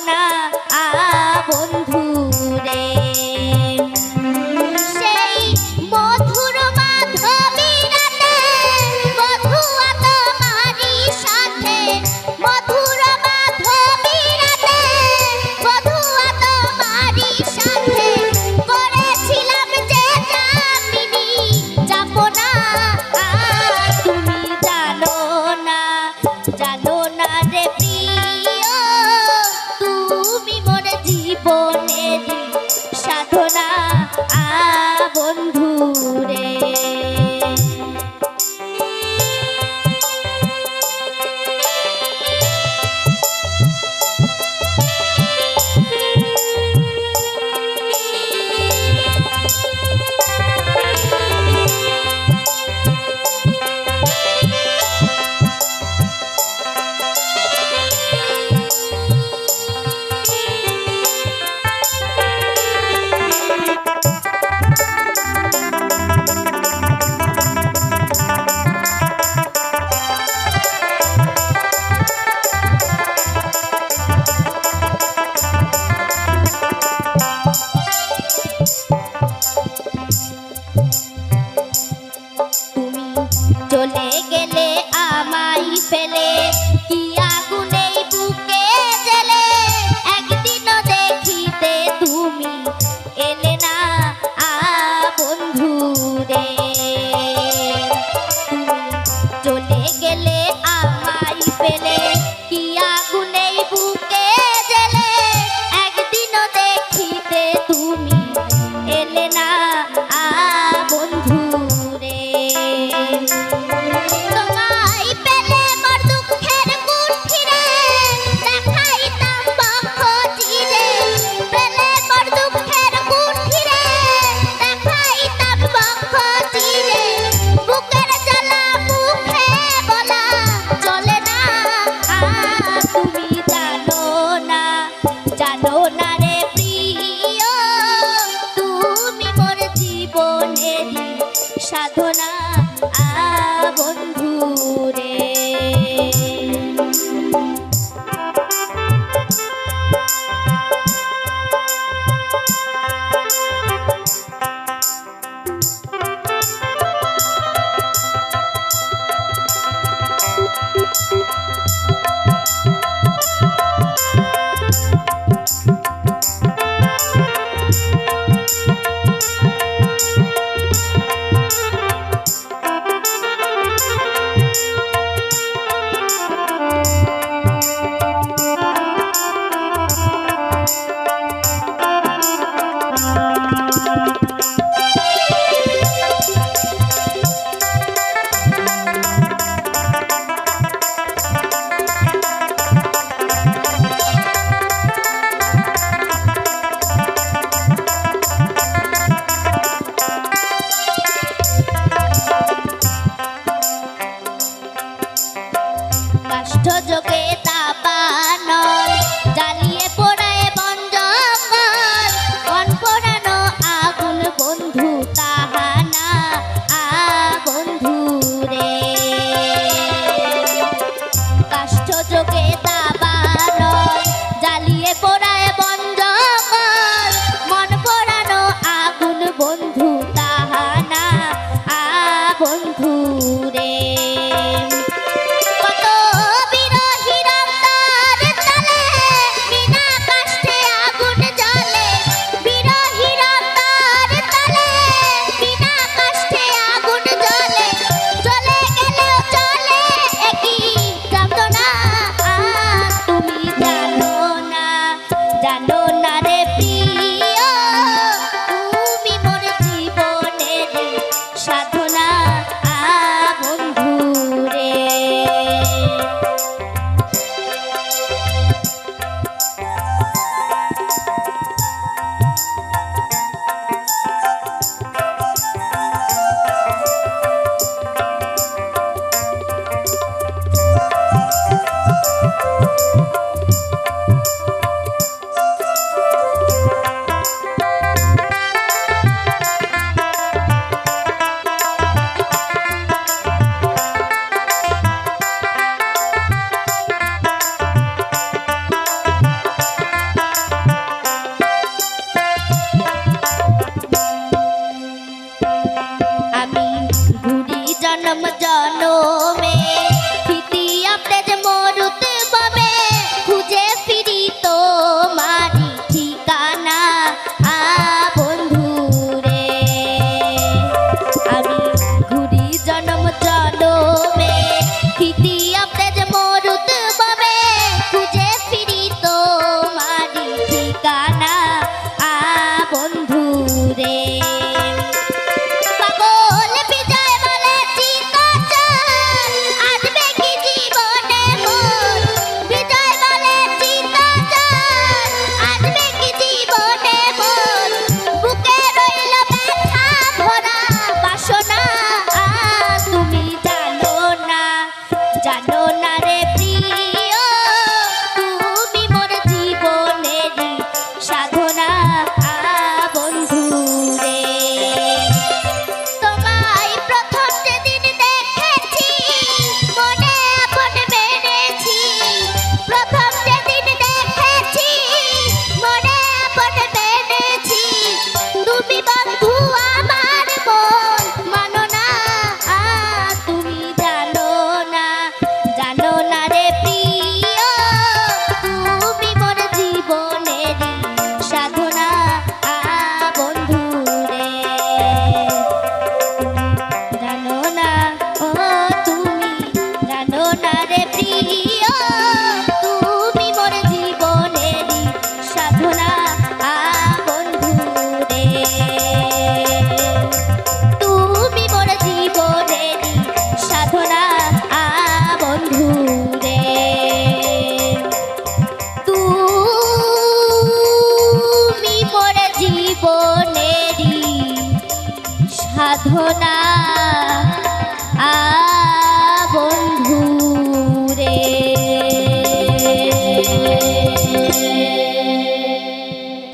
না people. চলে গেলে আমায় ফেলে। কি আগুনে বুকে জেলে একদিনও দেখিতে তুমি এলে না, আ বন্ধু রে চলে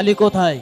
কালী কোথায়